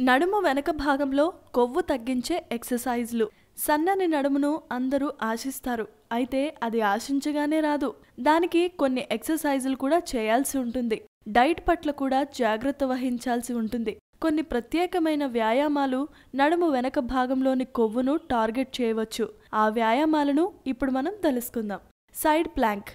నడుము వెనక భాగంలో కొవ్వు తగ్గించే ఎక్సర్సైజ్లు. సన్నని నడుమును అందరూ ఆశిస్తారు. అయితే అది ఆశించగానే రాదు. దానికి కొన్ని ఎక్సర్సైజులు కూడా చేయాల్సి ఉంటుంది. డైట్ పట్ల కూడా జాగ్రత్త వహించాల్సి ఉంటుంది. కొన్ని ప్రత్యేకమైన వ్యాయామాలు నడుము వెనక భాగంలోని కొవ్వును టార్గెట్ చేయవచ్చు. ఆ వ్యాయామాలను ఇప్పుడు మనం తెలుసుకుందాం. సైడ్ ప్లాంక్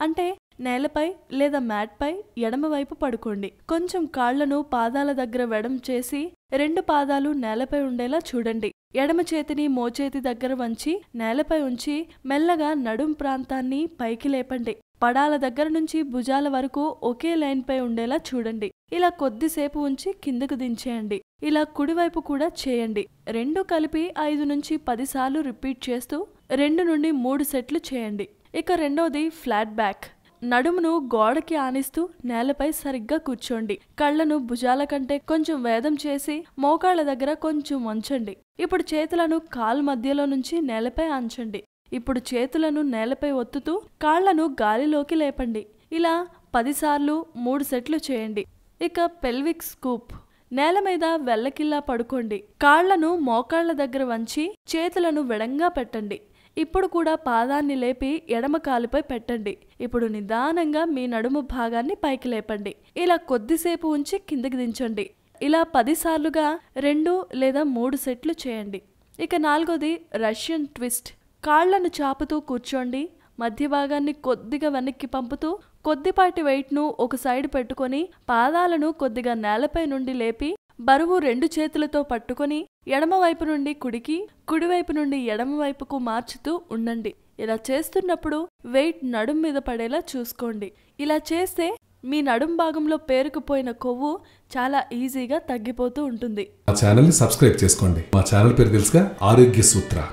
అంటే నేలపై లేదా మ్యాట్పై ఎడమవైపు పడుకోండి. కొంచెం కాళ్ళను పాదాల దగ్గర వెడం చేసి రెండు పాదాలు నేలపై ఉండేలా చూడండి. ఎడమ చేతిని మోచేతి దగ్గర వంచి నేలపై ఉంచి మెల్లగా నడుం ప్రాంతాన్ని పైకి లేపండి. పడాల దగ్గర నుంచి భుజాల వరకు ఒకే లైన్పై ఉండేలా చూడండి. ఇలా కొద్దిసేపు ఉంచి కిందకు దించేయండి. ఇలా కుడివైపు కూడా చేయండి. రెండు కలిపి ఐదు నుంచి పదిసార్లు రిపీట్ చేస్తూ రెండు నుండి మూడు సెట్లు చేయండి. ఇక రెండవది ఫ్లాట్ బ్యాక్. నడుమును గోడకి ఆనిస్తూ నేలపై సరిగ్గా కూర్చోండి. కళ్ళను భుజాల కంటే కొంచెం వేదం చేసి మోకాళ్ళ దగ్గర కొంచెం వంచండి. ఇప్పుడు చేతులను కాల్ మధ్యలో నుంచి నేలపై ఆంచండి ఇప్పుడు చేతులను నేలపై ఒత్తుతూ కాళ్ళను గాలిలోకి లేపండి. ఇలా పదిసార్లు మూడు సెట్లు చేయండి. ఇక పెల్విక్ స్కూప్. నేల మీద వెల్లకిల్లా పడుకోండి. కాళ్ళను మోకాళ్ళ దగ్గర వంచి చేతులను విడంగా పెట్టండి. ఇప్పుడు కూడా పాదాన్ని లేపి ఎడమ కాలుపై పెట్టండి. ఇప్పుడు నిదానంగా మీ నడుము భాగాన్ని పైకి లేపండి. ఇలా కొద్దిసేపు ఉంచి కిందకి దించండి. ఇలా పదిసార్లుగా రెండు లేదా మూడు సెట్లు చేయండి. ఇక నాలుగోది రష్యన్ ట్విస్ట్. కాళ్ళను చాపుతూ కూర్చోండి. మధ్య భాగాన్ని కొద్దిగా వెనక్కి పంపుతూ కొద్దిపాటి వెయిట్ను ఒక సైడ్ పెట్టుకొని పాదాలను కొద్దిగా నేలపై నుండి లేపి బరువు రెండు చేతులతో పట్టుకొని ఎడమవైపు నుండి కుడికి కుడివైపు నుండి ఎడమవైపుకు మార్చుతూ ఉండండి. ఇలా చేస్తున్నప్పుడు వెయిట్ నడుం మీద పడేలా చూసుకోండి. ఇలా చేస్తే మీ నడుం భాగంలో పేరుకుపోయిన కొవ్వు చాలా ఈజీగా తగ్గిపోతూ ఉంటుంది. మా ఛానల్ని సబ్స్క్రైబ్ చేసుకోండి. మా ఛానల్ పేరు తెలుసుగా ఆరోగ్య సూత్ర.